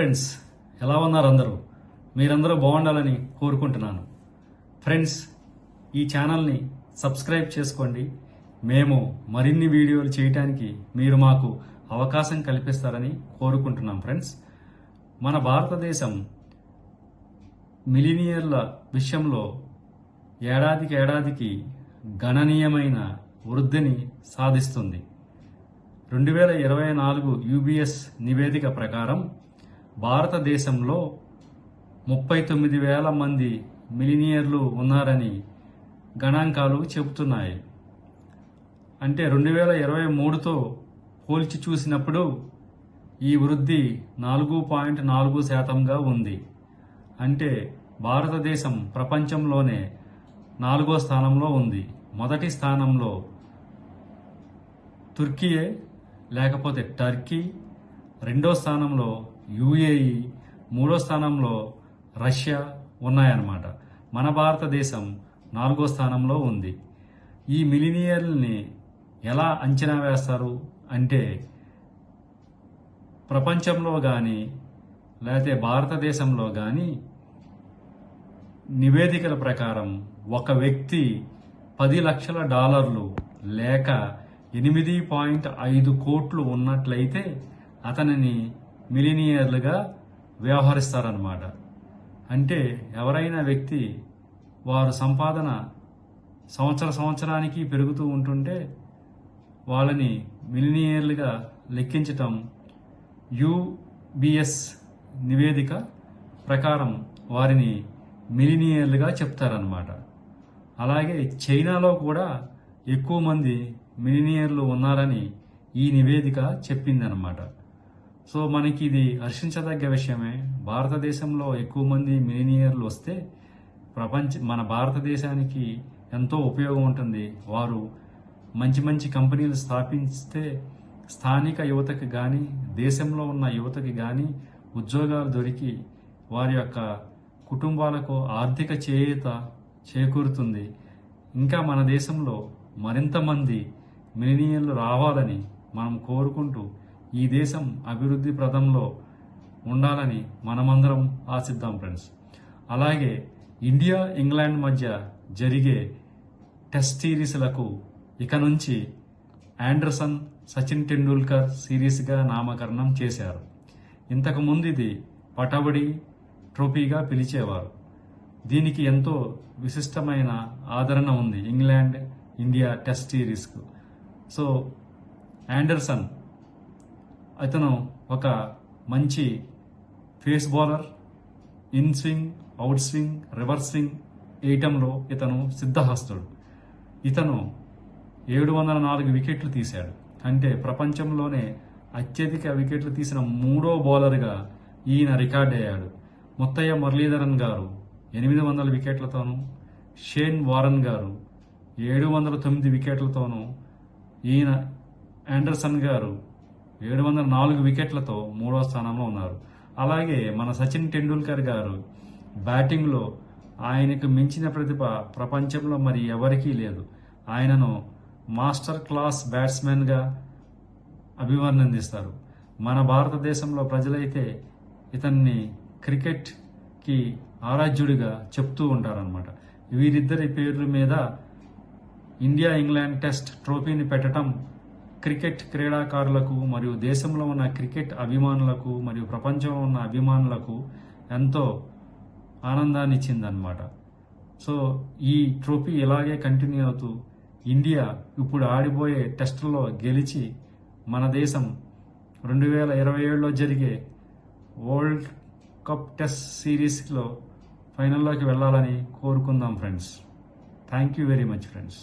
Friends ఎలా ఉన్నారు అందరూ? మీరందరూ బాగుండాలని కోరుకుంటున్నాను. ఫ్రెండ్స్ ఈ ఛానల్ని సబ్స్క్రైబ్ చేసుకోండి. మేము మరిన్ని వీడియోలు చేయటానికి మీరు మాకు అవకాశం కల్పిస్తారని కోరుకుంటున్నాం ఫ్రెండ్స్ మన భారతదేశం మిలినియర్ల విషయంలో ఏడాదికి ఏడాదికి గణనీయమైన వృద్ధిని సాధిస్తుంది. రెండు వేల ఇరవై నాలుగు యూబీఎస్ నివేదిక ప్రకారం భారతదేశంలో ముప్పై తొమ్మిది వేల మంది మిలినియర్లు ఉన్నారని గణాంకాలు చెబుతున్నాయి. అంటే రెండు వేల ఇరవై మూడుతో పోల్చి చూసినప్పుడు ఈ వృద్ధి నాలుగు పాయింట్ నాలుగు శాతంగా ఉంది. అంటే భారతదేశం ప్రపంచంలోనే నాలుగో స్థానంలో ఉంది. మొదటి స్థానంలో తుర్కీయే లేకపోతే టర్కీ రెండో స్థానంలో యుఏఈ మూడో స్థానంలో రష్యా ఉన్నాయన్నమాట. మన భారతదేశం నాలుగో స్థానంలో ఉంది. ఈ మిలినియర్ని ఎలా అంచనా వేస్తారు అంటే ప్రపంచంలో కానీ లేకపోతే భారతదేశంలో కానీ నివేదికల ప్రకారం ఒక వ్యక్తి పది లక్షల డాలర్లు లేక ఎనిమిది పాయింట్ ఐదు కోట్లు ఉన్నట్లయితే అతనిని మిలినియర్లుగా వ్యవహరిస్తారన్నమాట. అంటే ఎవరైనా వ్యక్తి వారు సంపాదన సంవత్సర సంవత్సరానికి పెరుగుతూ ఉంటుంటే వాళ్ళని మిలినియర్లుగా లెక్కించటం యుబిఎస్ నివేదిక ప్రకారం వారిని మిలినియర్లుగా చెప్తారనమాట అలాగే చైనాలో కూడా ఎక్కువ మంది మిలినియర్లు ఉన్నారని ఈ నివేదిక చెప్పిందనమాట సో మనకి ఇది హర్షించదగ్గ విషయమే. భారతదేశంలో ఎక్కువ మంది మిలినియర్లు వస్తే ప్రపంచ మన భారతదేశానికి ఎంతో ఉపయోగం ఉంటుంది. వారు మంచి మంచి కంపెనీలు స్థాపిస్తే స్థానిక యువతకి కానీ దేశంలో ఉన్న యువతకి కానీ ఉద్యోగాలు దొరికి వారి యొక్క కుటుంబాలకు ఆర్థిక చేయూత చేకూరుతుంది. ఇంకా మన దేశంలో మరింతమంది మిలినియన్లు రావాలని మనం కోరుకుంటూ ఈ దేశం అభివృద్ధి ప్రదంలో ఉండాలని మనమందరం ఆశిద్దాం ఫ్రెండ్స్ అలాగే ఇండియా ఇంగ్లాండ్ మధ్య జరిగే టెస్ట్ సిరీస్లకు ఇక నుంచి ఆండర్సన్ సచిన్ టెండూల్కర్ సిరీస్గా నామకరణం చేశారు. ఇంతకుముందు ఇది పటబడి ట్రోఫీగా పిలిచేవారు. దీనికి ఎంతో విశిష్టమైన ఆదరణ ఉంది ఇంగ్లాండ్ ఇండియా టెస్ట్ సిరీస్కు. సో ఆండర్సన్ అతను ఒక మంచి pace bowler in swing out swing reverse swing వేయటంలో ఇతను సిద్ధహస్తుడు. ఇతను ఏడు వందల నాలుగు వికెట్లు తీశాడు. అంటే ప్రపంచంలోనే అత్యధిక వికెట్లు తీసిన మూడో బౌలర్గా ఈయన రికార్డ్ అయ్యాడు. ముత్తయ్య మురళీధరన్ గారు ఎనిమిది వందల వికెట్లతోనూ షేన్ వారన్ గారు ఏడు వందల తొమ్మిది వికెట్లతోనూ ఈయన ఆండర్సన్ గారు ఏడు వందల నాలుగు వికెట్లతో మూడో స్థానంలో ఉన్నారు. అలాగే మన సచిన్ టెండూల్కర్ గారు బ్యాటింగ్లో ఆయనకు మించిన ప్రతిభ ప్రపంచంలో మరి ఎవరికీ లేదు. ఆయనను మాస్టర్ క్లాస్ బ్యాట్స్మెన్గా అభివర్ణందిస్తారు మన భారతదేశంలో ప్రజలైతే ఇతన్ని క్రికెట్కి ఆరాధ్యుడిగా చెప్తూ ఉంటారనమాట వీరిద్దరి పేర్ల మీద ఇండియా ఇంగ్లాండ్ టెస్ట్ ట్రోఫీని పెట్టడం క్రికెట్ క్రీడాకారులకు మరియు దేశంలో ఉన్న క్రికెట్ అభిమానులకు మరియు ప్రపంచంలో ఉన్న అభిమానులకు ఎంతో ఆనందాన్ని ఇచ్చిందనమాట సో ఈ ట్రోఫీ ఇలాగే కంటిన్యూ అవుతూ ఇండియా ఇప్పుడు ఆడిపోయే టెస్టుల్లో గెలిచి మన దేశం రెండు వేల ఇరవై ఏడులో జరిగే వరల్డ్ కప్ టెస్ట్ సిరీస్లో ఫైనల్లోకి వెళ్ళాలని కోరుకుందాం friends. Thank you very much friends.